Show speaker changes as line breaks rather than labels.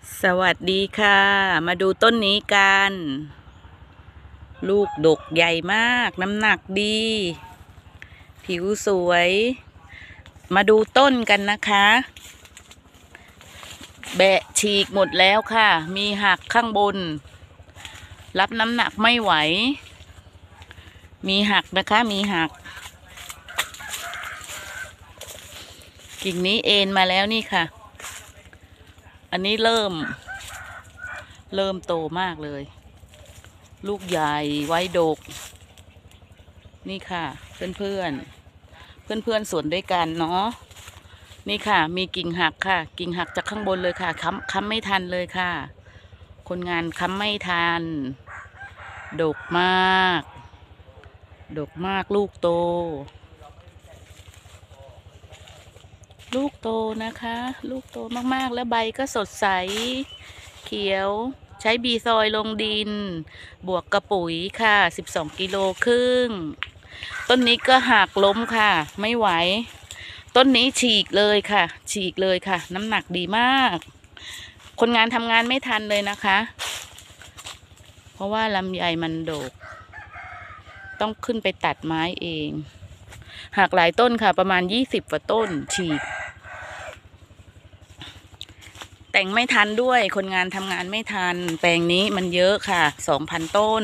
สวัสดีค่ะ มาดูต้นนี้กัน ลูกดกใหญ่มาก น้ำหนักดี ผิวสวย มาดูต้นกันนะคะ แบะฉีกหมดแล้วค่ะ มีหักข้างบน รับน้ำหนักไม่ไหว มีหักนะคะ มีหัก กิ่งนี้เอ็นมาแล้วนี่ค่ะ อันนี้เริ่ม เริ่มโตมากเลย ลูกใหญ่ไว้ดก นี่ค่ะ เพื่อนเพื่อนเพื่อนเพื่อนสวนด้วยกันเนาะนี่ค่ะ มีกิ่งหักค่ะ กิ่งหักจากข้างบนเลยค่ะค้ำค้ำไม่ทันเลยค่ะ คนงานค้ำไม่ทัน ดกมาก ดกมากลูกโต ลูกโตนะคะ ลูกโตมากๆแล้วใบก็สดใส เขียวใช้บีซอยลงดิน บวกกระปุ๋ยค่ะ 12 กิโลครึ่ง ต้นนี้ก็หักล้มค่ะ ไม่ไหว ต้นนี้ฉีกเลยค่ะ ฉีกเลยค่ะ น้ำหนักดีมาก คนงานทำงานไม่ทันเลยนะคะ เพราะว่าลำไยมันโดก ต้องขึ้นไปตัดไม้เองหักหลายต้นค่ะ ประมาณ 20กว่าต้นฉีก แต่งไม่ทันด้วย คนงานทำงานไม่ทัน แปลงนี้มันเยอะค่ะ 2,000 ต้น